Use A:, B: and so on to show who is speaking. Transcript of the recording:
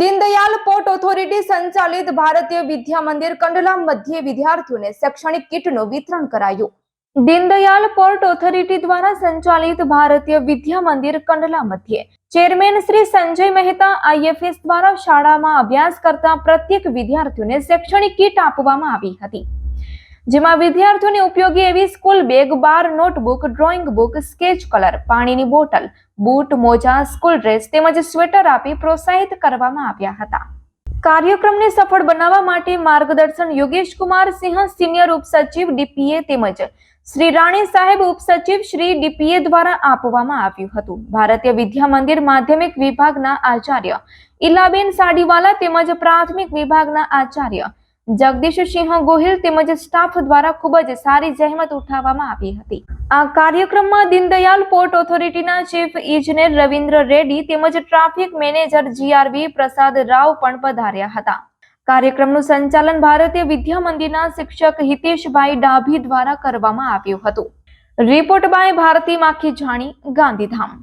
A: Deendayal port authority સંચાલિત ભારતીય વિદ્યા મંદિર કંડલા મધ્યે વિદ્યાર્થીઓને શૈક્ષણિક કીટનું વિતરણ કરાયું. દીનદયાલ પોર્ટ ઓથોરિટી દ્વારા સંચાલિત ભારતીય વિદ્યા મંદિર કંડલા મધ્યે ચેરમેન શ્રી સંજય મહેતા આઈએફએસ દ્વારા શાળામાં અભ્યાસ કરતા પ્રત્યેક વિદ્યાર્થીઓને શૈક્ષણિક કીટ આપવામાં આવી હતી. જેમાં વિદ્યાર્થીઓને ઉપયોગી એવી સ્કૂલ બેગ, બાર, notebook, drawing book, sketch colour, પાણીની બોટલ, બૂટ, મોજા, સ્કૂલ ડ્રેસ તેમજ સ્વેટર આપી પ્રોત્સાહિત કરવામાં આવ્યા હતા. કાર્યક્રમને સફળ બનાવવા માટે માર્ગદર્શન યોગેશ સિંહ, સિનિયર ઉપસચિવ ડીપીએ તેમજ શ્રી રાણી સાહેબ ઉપસચિવ શ્રી ડીપીએ દ્વારા આપવામાં આવ્યું હતું. ભારતીય વિદ્યા મંદિર માધ્યમિક વિભાગના આચાર્ય ઇલાબેન સાડીવાલા તેમજ પ્રાથમિક વિભાગના આચાર્ય જગદીશસિંહ ગોહિલ તેમજ સ્ટાફ દ્વારા ખૂબ જ સારી જહેમત ઉઠાવવામાં આવી હતી. આ કાર્યક્રમમાં દીનદયાલ પોર્ટ ઓથોરિટીના ચીફ ઇજનેર રવિન્દ્ર રેડ્ડી તેમજ ટ્રાફિક મેનેજર જીઆરવી પ્રસાદ રાવ પણ પધાર્યા હતા. કાર્યક્રમનું સંચાલન ભારતીય વિદ્યા મંદિરના શિક્ષક હિતેશભાઈ ડાભી દ્વારા કરવામાં આવ્યું હતું. રિપોર્ટ બાય ભારતી માખી જાણી, ગાંધીધામ.